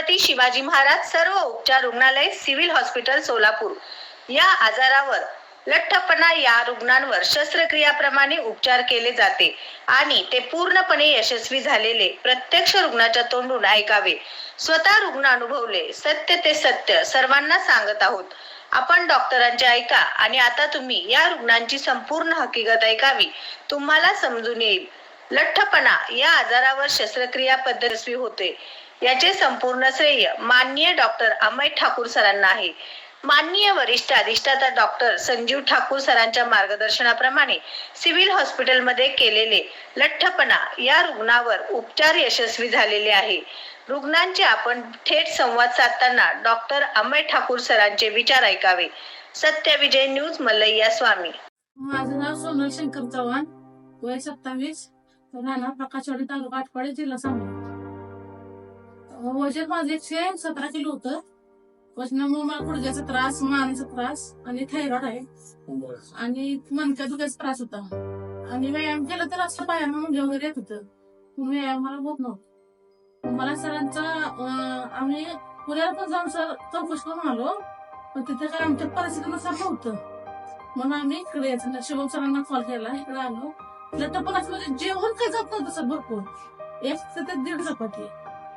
छत्रपती शिवाजी महाराज सर्व उपचार रुग्णालय सिव्हिल हॉस्पिटल सोलापूर. या आजारावर लठ्ठपणा या रुग्णांवर शस्त्रक्रियाप्रमाणे उपचार केले जाते आणि ते पूर्णपणे यशस्वी झालेले प्रत्यक्ष रुग्णाच्या तोंडून ऐकावे. स्वतः रुग्ण अनुभवले सत्य ते सत्य सर्वांना सांगत आहोत. आपण डॉक्टरांचे ऐका आणि आता तुम्ही या रुग्णांची संपूर्ण हकीकत ऐकावी. तुम्हाला समजून येईल. लठ्ठपणा या आजारावर शस्त्रक्रिया पद्धतस्वी होते. याचे संपूर्ण श्रेय माननीय डॉक्टर अमय ठाकूर सरांना आहे. माननीय वरिष्ठ अधिष्ठाता डॉक्टर संजीव ठाकूर सरांच्या मार्गदर्शनाप्रमाणे सिव्हिल हॉस्पिटलमध्ये केलेले लठ्ठपणा या रुग्णावर उपचार यशस्वी झालेले आहे. रुग्णांचे आपण थेट संवाद साधताना डॉक्टर अमय ठाकूर सरांचे विचार ऐकावे. सत्य विजय न्यूज मल्लय्या स्वामी. माझं नाव सोनल शंकर चव्हाण. वय सत्तावीस. राहणार प्रकाशवाडी तालुका आटपाडी जिल्हा सांगली. वजन माझं एकशे सतरा किलो होतं. वजनामुळे मला गुडघ्याचा त्रास मानेचा त्रास आणि थायरॉइड आहे. आणि मनक्या दुखायचा त्रास होता. आणि व्यायाम केला तर असं पायानं मुंग्या वगैरे येत होतं. व्यायाम मला होत नव्हतं. मला सरांचा आम्ही पुण्याला पण जाऊन सर चौकशी करून आलो पण तिथे काय आमच्या परिस्थितीनुसार नव्हतं. म्हणून आम्ही इकडे यायचं. शिवम सरांना कॉल केला. इकडे आलो. लटपणाचं म्हणजे जेवण काय जात नव्हतं सर भरपूर. एक ते दीड चपाती.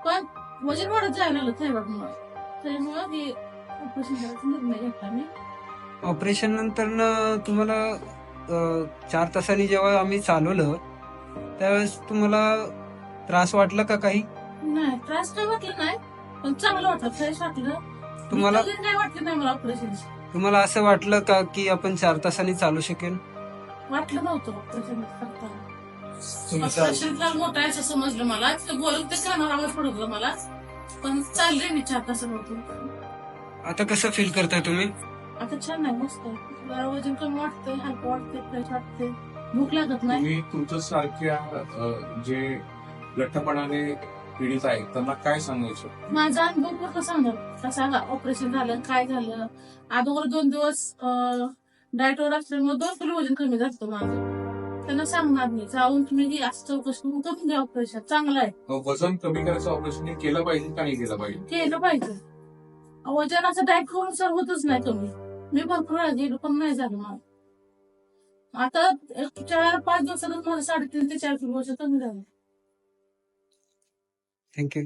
पण वजन वाढत जायला लागलं हे ऑपरेशन करायचा निर्णय घेतला मी. ऑपरेशन नंतर तुम्हाला अ, चार तासांनी जेव्हा आम्ही चालवलं त्यावेळेस तुम्हाला त्रास वाटला का काही? नाही त्रास काय वाटलं नाही पण चांगलं वाटलं फ्रेश वाटलं. तुम्हाला काय वाटलं नाही मला ऑपरेशन तुम्हाला असं वाटलं का की आपण चार तासांनी चालू शकेल? वाटलं नव्हतं ऑपरेशन करताना. ऑपरेशन मोठा आहे असं समजलं मला. ते बोलत ते कानावर आवाज होता मला. पण चालले मी चार तासानंतर आता कसं फील करताय तुम्ही? आता छान आहे मस्त आहे. जरा वजन कमी वाटतंय हलकं वाटतंय फ्रेश वाटतंय. भूक लागत नाही. तुम्ही तुमच्या सारख्या अ, जे लठ्ठपणाने पीडित आहेत त्यांना काय सांगायचं माझा अनुभव पूर्ण सांगणार कसा ऑपरेशन झालं काय झालं? अगोदर दोन दिवस डाएटवर असल्यामुळे दोन किलो वजन कमी झालं माझं. त्यांना सांगणार मी जाऊन तुम्ही ही असं चौकशी करून घ्या ऑपरेशन चांगलं आहे. मग वजन कमी करायचं ऑपरेशन हे केलं पाहिजे का नाही केलं पाहिजे? केलं पाहिजे. वजनाचं डाएट करून सर होतच नाही कमी मी भरपूर वेळा गेलो पण नाही झालं मला. आता एक चार पाच दिवसातच माझं साडेतीन ते चार किलो वजन कमी झालं. Thank you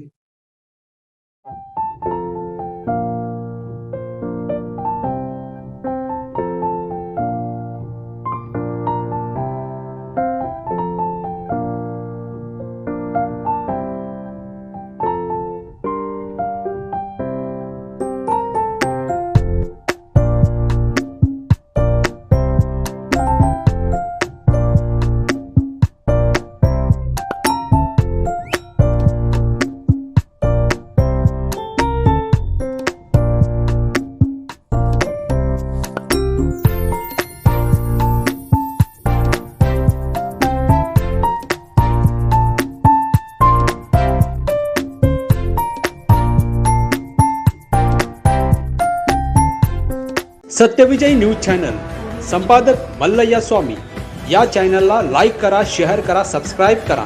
Satyavijayi news channel. संपादक मल्लय्या स्वामी. या चॅनलला लाईक करा शेअर करा सबस्क्राईब करा.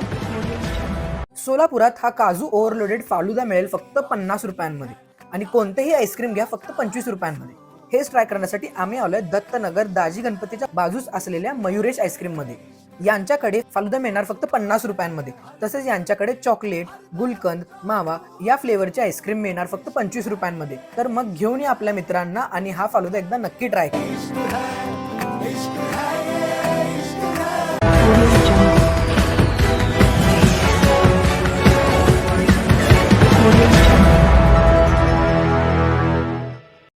सोलापुरात हा काजू ओव्हरलोडेड फालुदा मिळेल फक्त पन्नास रुपयांमध्ये. आणि कोणतेही आईस्क्रीम घ्या फक्त पंचवीस रुपयांमध्ये. हेच ट्राय करण्यासाठी आम्ही आलोय दत्तनगर दाजी गणपतीच्या बाजूस असलेल्या मयुरेश आईस्क्रीममध्ये यांच्याकडे फालुदा मिळणार फक्त पन्नास रुपयांमध्ये. तसेच यांच्याकडे चॉकलेट गुलकंद मावा या फ्लेवरचे आईस्क्रीम मिळणार फक्त पंचवीस रुपयांमध्ये. तर मग घेऊन या आपल्या मित्रांना आणि हा फालुदा एकदा नक्की ट्राय करा.